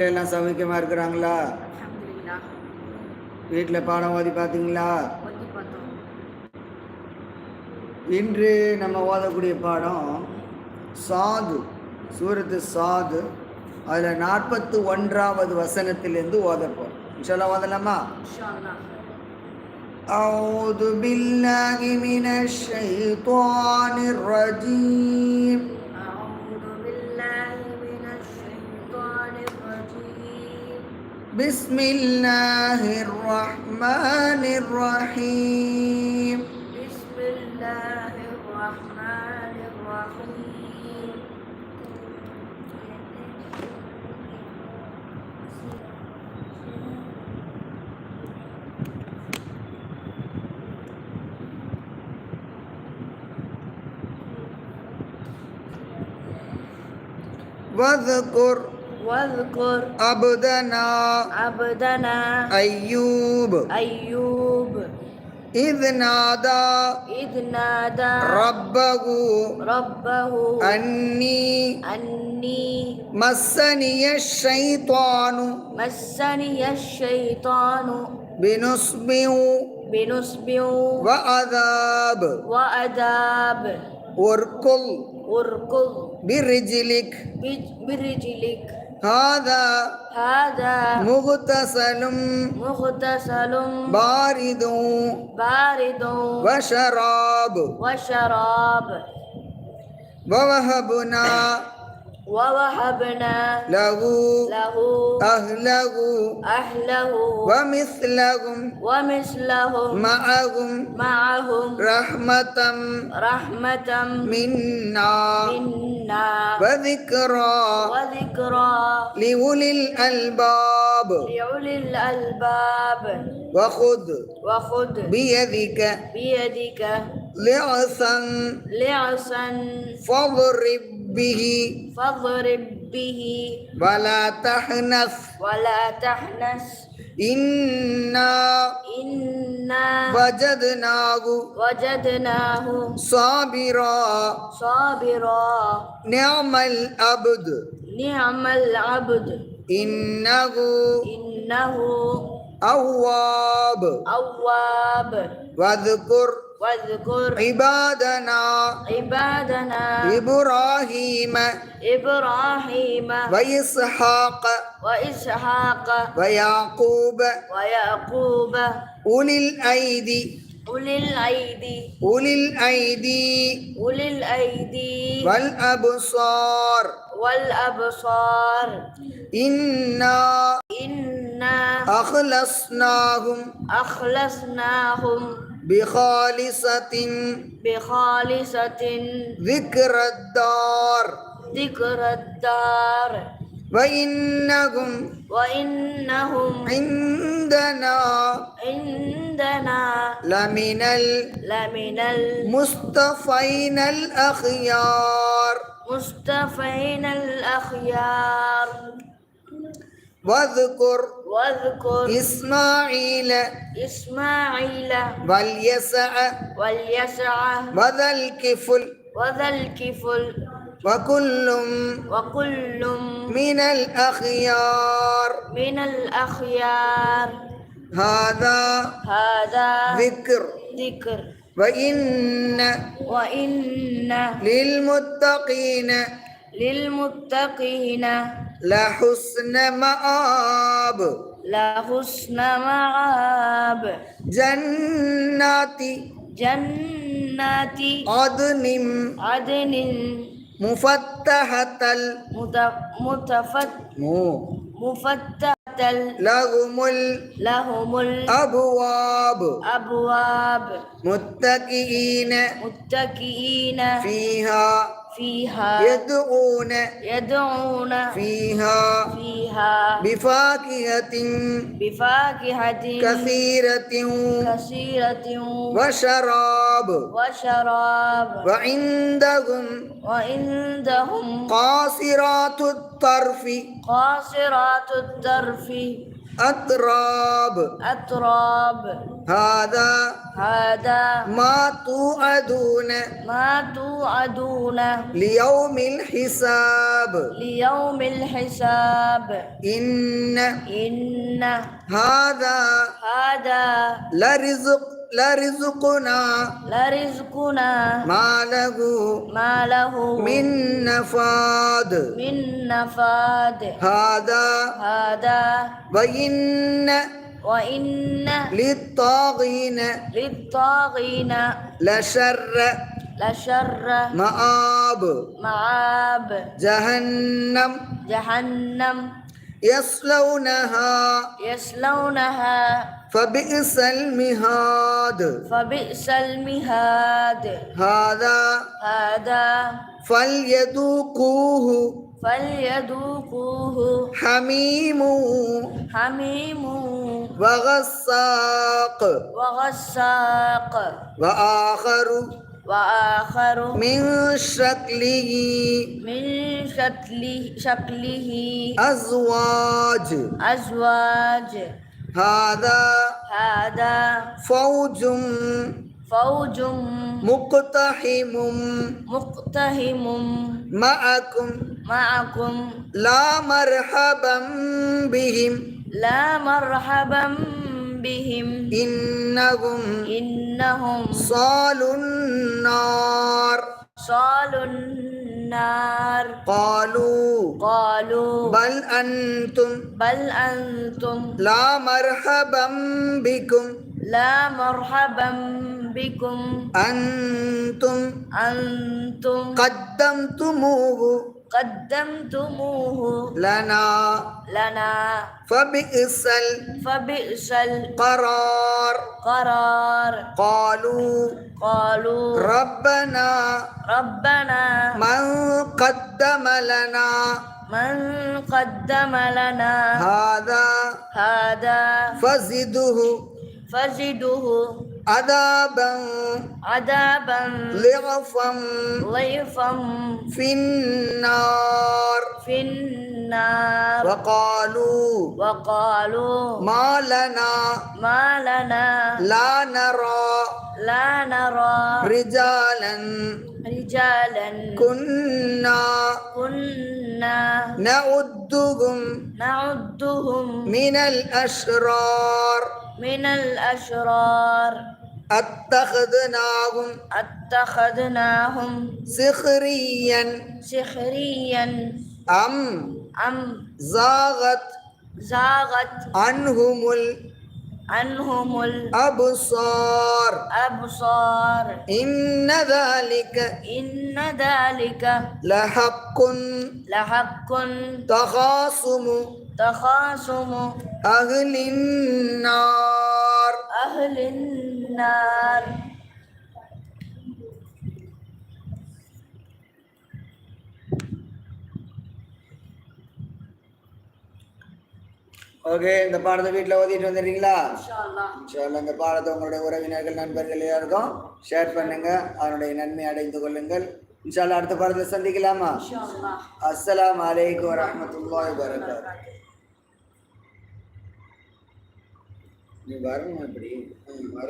எல்லாம் சௌக்கியமாக இருக்கிறாங்களா அல்ஹம்துலில்லா வீட்டில் பாடம் ஓதி பார்த்தீங்களா ஓதி பார்த்தோம் இன்று நம்ம ஓதக்கூடிய பாடம் சாது சூரத்து சாது அதில் நாற்பத்து ஒன்றாவது வசனத்திலிருந்து ஓதப்போம் இன்ஷால்லா ஓதலாமா இன்ஷா அல்லாஹ் أعوذ بالله من الشيطان الرجيم بسم الله الرحمن الرحيم. بسم الله الرحمن الرحيم. واذكر واذكر عبدنا عبدنا أيوب. أيوب. إذ نادى إذ نادى ربه ربه أني أني مسني الشيطان مسني الشيطان بنصب بنصب وعذاب وأداب واركض اركض برجلك. برجلك. هذا هذا مغتسل مغتسل بارد بارد وشراب وشراب. ووهبنا ووهبنا له له أهله أهله ومثلهم ومثلهم معهم معهم رحمة رحمة منا منا وذكرى وذكرى لأولي الألباب لأولي الألباب وخذ وخذ بيدك بيدك لعصا لعصا فاضرب به فاضرب به ولا تحنث. ولا تحنث. إنا إنا وجدناه وجدناه صابرا. صابرا. نعم العبد. نعم العبد. إنه إنه أواب. أواب. واذكر واذكر عبادنا عبادنا إبراهيم إبراهيم وإسحاق وإسحاق ويعقوب ويعقوب أولي الأيدي أولي الأيدي أولي الأيدي أولي الأيدي والأبصار والأبصار إنا إنا أخلصناهم أخلصناهم بخالصة. بخالصة. ذكر الدار. ذكر الدار. وإنهم وإنهم عندنا عندنا لمن لمن المصطفين الأخيار. المصطفين الأخيار. واذكر واذكر إسماعيل إسماعيل واليسع واليسع وذا الكفل وذا الكفل وكل وكل من الأخيار. من الأخيار. هذا هذا ذكر. ذكر. وإن وإن للمتقين للمتقين لحسن مآب. لحسن مآب. جنات جنات عدن. عدن. مفتحة مت- متفت مفتحة لهم الأبواب لهم الأبواب متكئين. متكئين. فيها فيها. يدعون يدعون فيها فيها. بفاكهة بفاكهة كثيرة كثيرة وشراب. وشراب. وعندهم وعندهم قاصرات الطرف. قاصرات الطرف. أتراب. أتراب. هذا هذا ما توعدون. ما توعدون. ليوم الحساب. ليوم الحساب. إن. إن. هذا هذا لرزق. لرزقنا لرزقنا ما له. ما له. من نفاد. من نفاد. هذا هذا. وإن وإن للطاغين. للطاغين. لشر. لشر. مآب. معاب جهنم. جهنم. يصلونها. يصلونها. فبئس المهاد. فبئس المهاد. هذا هذا فليذوقوه فليذوقوه حميم حميم وغساق. وغساق. وآخر وآخر من شكله. من شكله شكله. أزواج. أزواج. هذا هذا فوج فوج مقتحم مقتحم معكم معكم لا مرحبا بهم لا مرحبا بهم إنهم إنهم صالوا النار صالوا النار قالوا قالوا بل أنتم بل أنتم لا مرحبا بكم لا مرحبا بكم أنتم أنتم قدمتموه قدمتموه. لنا. لنا. فبئس فبئس القرار. القرار. قالوا. قالوا. ربنا. ربنا. من قدم لنا. من قدم لنا. هذا. هذا. فزده. فزده. عذابا عذابا ضعفا ضيفا في النار. في النار. وقالوا وقالوا ما لنا ما لنا لا نرى لا نرى رجالا رجالا كنا كنا نعدهم نعدهم من الأشرار. من الأشرار. أتخذناهم أتخذناهم سخريا. سخريا. أم أم زاغت زاغت عنهم عنهم الأبصار الأبصار إن ذلك إن ذلك لحق لحق تخاصم تخاصم أهل النار. أهل النار. கூறினார் ஓகே இந்த பாடத்தை வீட்டில் ஓதிட்டு வந்துடுறீங்களா? இன்ஷால்லா இந்த பாடத்தை உங்களுடைய உறவினர்கள் நண்பர்கள் எல்லாருக்கும் ஷேர் பண்ணுங்க. அவனுடைய நன்மை அடைந்து கொள்ளுங்கள். இன்ஷால்லா அடுத்த பாடத்தில் சந்திக்கலாமா? அஸ்லாம் வலைக்கம் வரமத்துல்லா வரகாத் நீ வரணும் அப்படி வர